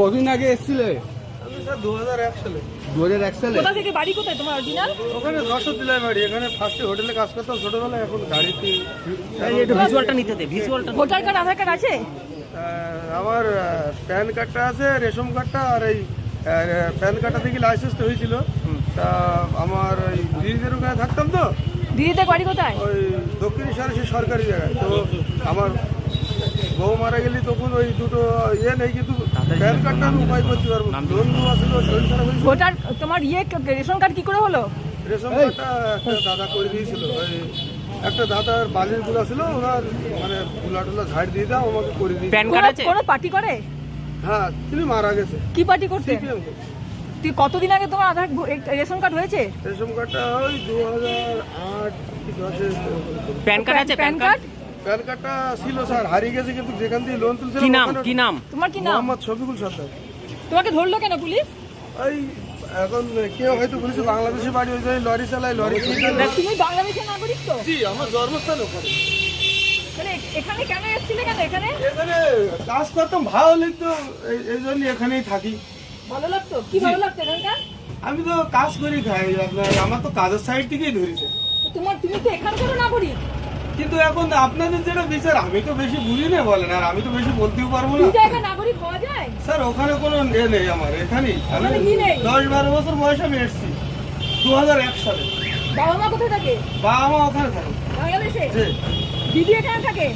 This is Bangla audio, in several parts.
কদিন আগে এসছিলে? আমি দু হাজার এক সালে। দু হাজার এক সালে? কোথা থেকে? বাড়ি কোথায় তোমার অরিজিনাল? ওখানে রসদ দিলাই বাড়ি এখানে ফার্স্টে হোটেলে কাজ করতাম ছোটবেলায় এখন গাড়িতে ভিজুয়ালটা নিতে দে ভিজুয়ালটা ভোটার কার্ড আধার কার্ড আছে? আমার প্যান কার্ডটা আছে রেশন কার্ডটা আর এই প্যান কার্ডটা থেকে লাইসেন্সটা হয়েছিল। তা আমার ওই দিদিদের ওখানে থাকতাম তো। দিদিদের বাড়ি কোথায়? ওই দক্ষিণ শহরে সে সরকারি জায়গায়। তো আমার বউ মারা গেলে তখন ওই দুটো ইয়ে নেই কিন্তু ভোটার তোমার ইয়ে রেশন কার্ড কি করে হলো? রেশন কার্ডটা দাদা করে দিয়েছিল। একটা দাদার বালিরগুলা ছিল ওনার মানে গুলা টুলা ঝাড় দিয়ে দাও আমাকে করে দিয়ে প্যান কার্ড আছে? কোনো পার্টি করে? হ্যাঁ তিনি মারা গেছে। কি পার্টি করতে? তুই কতদিন আগে তোমার আধার রেশন কার্ড হয়েছে? রেশন কার্ডটা ওই দু হাজার আট প্যান কার্ড আছে প্যান কার্ড? প্যান কার্ডটা ছিল স্যার হারিয়ে গেছে কিন্তু যেখান থেকে লোন তুলছিল কি নাম? কি নাম? তোমার কি নাম? মোহাম্মদ শফিকুল সর্দার তোমাকে ধরলো কেন পুলিশ? ওই এখন কেউ হয়তো বলেছে বাংলাদেশে বাড়ি হয়ে যায় লরি চালায় লরি তুমি বাংলাদেশের নাগরিক তো? জি আমার জন্মস্থান ওখানে। এখানে কেন এসেছিলে কেন এখানে? এখানে কাজ করতাম ভালো লাগতো এই- এই জন্য এখানেই থাকি। ভালো লাগতো? কি ভালো লাগতো এখানকার? আমি তো কাজ করি খাই আপনার আমার তো কাজের সাইড থেকেই ধরেছে। তোমার তুমি তো এখানকারও নাগরিক। কিন্তু এখন আপনাদের যেটা বিচার আমি তো বেশি বুঝি না বলেন আর আমি তো বেশি বলতেও পারব না। নাগরিক হওয়া যায়? স্যার ওখানে কোনো এ নেই আমার এখানেই। আমি ওখানে কি নেই? দশ বারো বছর বয়সে আমি এসেছি দু হাজার এক সালে। বাবা মা কোথায় থাকে? বাবা মা ওখানে থাকে। বাংলাদেশে? যে দিদি এখানে থাকে?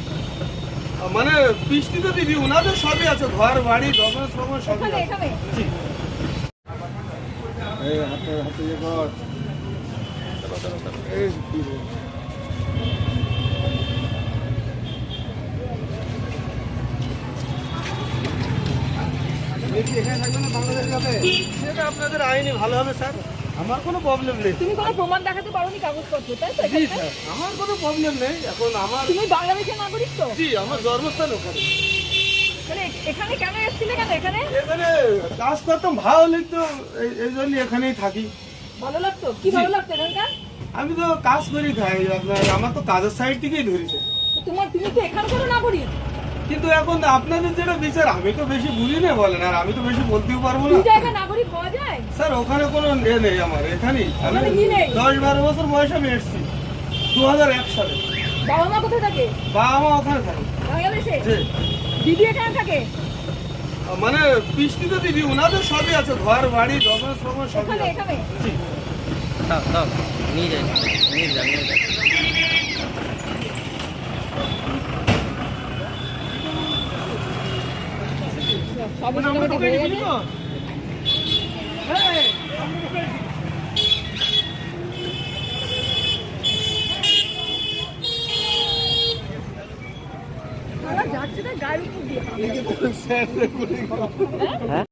মানে পিস্তিতে দিদি ওনাদের সবই আছে ঘর বাড়ি সবই আছে। এই হাতে হাতে ইয়ে কর। কি রে। আপনি কি এখানে থাকবেন না বাংলাদেশ যাবে? সেটা আপনাদের আইনি ভালো হবে স্যার। আমার কোনো প্রবলেম নেই। তুমি কোনো প্রমাণ দেখাতে পারোনি কাগজপত্র তাই তো জি স্যার আমার কোনো প্রবলেম নেই। এখন আমার তুমি বাংলাদেশের নাগরিক তো? জি আমার জন্মস্থান ওখানে। এখানে কেন এসেছিলে কেন এখানে? এখানে কাজ করতাম ভালো লাগতো এই- এই জন্য এখানেই থাকি। ভালো লাগতো? কি ভালো লাগতো এখানকার? আমি তো কাজ করি খাই আপনার আমার তো কাজের সাইড থেকেই ধরেছে। তোমার তুমি তো এখানকারও নাগরিক। কিন্তু এখন আপনাদের যেটা বিচার আমি তো বেশি বুঝি না বলেন আর আমি তো বেশি বলতেও পারব না। নাগরিক হওয়া যায়? স্যার ওখানে কোনো এ নেই আমার এখানেই। আমি? দশ বারো বছর বয়সে আমি এসেছি দু হাজার এক সালে। বাবা মা কোথায় থাকে? বাবা মা ওখানে থাকে। বাংলাদেশে? দিদি এখানে থাকে? মানে পিস্তিতে দিদি ওনাদের সবই আছে ঘর বাড়ি ফকুমেন্টস সবই এখানে আছে। এখানে? জি। দাও দাও নিয়ে যাই নিয়ে যা নিয়ে যা সব আমরা মোটামুটি হয়ে গেছি? হ্যাঁ, যাচ্ছে না দিয়ে স্যার, দেখুন,